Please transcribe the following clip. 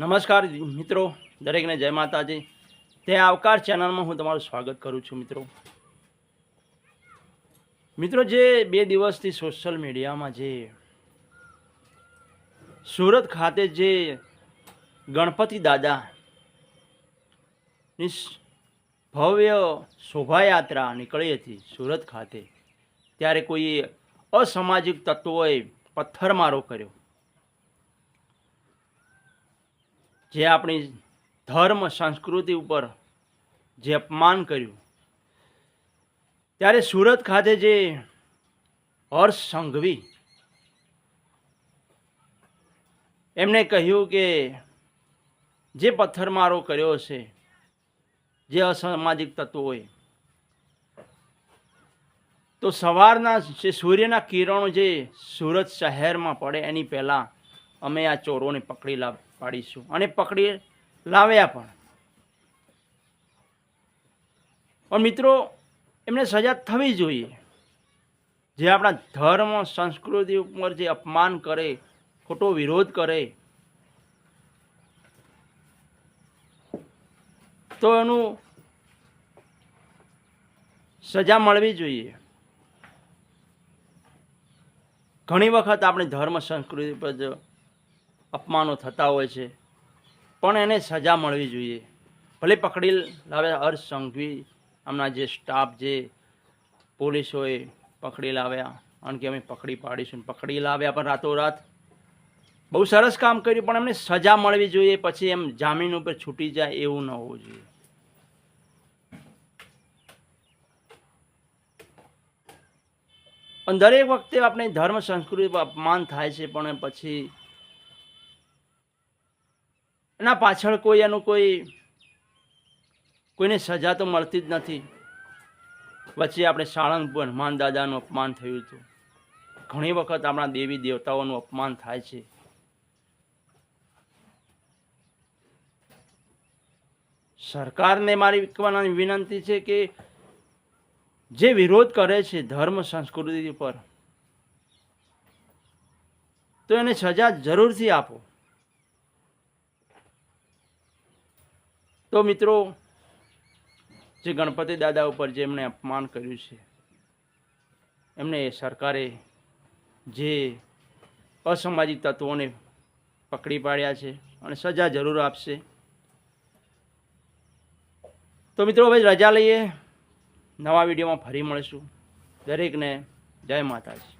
નમસ્કાર મિત્રો, દરેકને જય માતાજી. તે આવકાર ચેનલમાં હું તમારું સ્વાગત કરું છું, મિત્રો. મિત્રો, જે બે દિવસથી સોશિયલ મીડિયામાં જે સુરત ખાતે જે ગણપતિ દાદા ની ભવ્ય શોભાયાત્રા નીકળી હતી સુરત ખાતે, ત્યારે કોઈ અસામાજિક તત્વોએ પથ્થરમારો કર્યો. જે આપણી ધર્મ, સંસ્કૃતિ ઉપર જે અપમાન કર્યું. ત્યારે સુરત ખાતે જે હર્ષ સંઘવી, એમણે કહ્યું કે જે પથ્થરમારો કર્યો છે જે અસામાજિક તત્વોએ તો સવારના જે સૂર્યના કિરણો જે સુરત શહેરમાં પડે એની પહેલાં અમે આ ચોરોને પકડી લા પાડીશું. અને પકડી લાવ્યા પણ. પણ મિત્રો, એમને સજા થવી જોઈએ. જે આપણા ધર્મ, સંસ્કૃતિ ઉપર જે અપમાન કરે, ખોટો વિરોધ કરે, તો એનું સજા મળવી જોઈએ. ઘણી વખત આપણે ધર્મ, સંસ્કૃતિ પર અપમાનો થતા હોય છે. પણ એને સજા મળવી જોઈએ. ભલે પકડી લાવે હર્ષ સંઘવી આમના જે સ્ટાફ જે પોલીસોએ પકડી લાવ્યા. કારણ કે અમે પકડી પાડીશું પકડી લાવ્યા પણ રાતોરાત. બહુ સરસ કામ કર્યું, પણ એમને સજા મળવી જોઈએ. પછી એમ જામીન ઉપર છૂટી જાય એવું ન હોવું જોઈએ. પણ દરેક વખતે આપણે ધર્મ સંસ્કૃતિ અપમાન થાય છે, પણ પછી એના પાછળ કોઈ એનું કોઈ, કોઈને સજા તો મળતી જ નથી. વચ્ચે આપણે સાળંગપુર હનુમાન દાદાનું અપમાન થયું હતું. ઘણી વખત આપણા દેવી દેવતાઓનું અપમાન થાય છે. સરકારને મારી કહેવાની વિનંતી છે કે જે વિરોધ કરે છે ધર્મ સંસ્કૃતિ પર તો એને સજા જરૂરથી આપો. તો મિત્રો, જે ગણપતિ દાદા ઉપર જે એમણે અપમાન કર્યું છે, એમને સરકારે જે અસામાજિક તત્વોને પકડી પાડ્યા છે અને સજા જરૂર આપશે. તો મિત્રો, હવે રજા લઈએ. નવા વિડીયોમાં ફરી મળીશું. દરેકને જય માતાજી.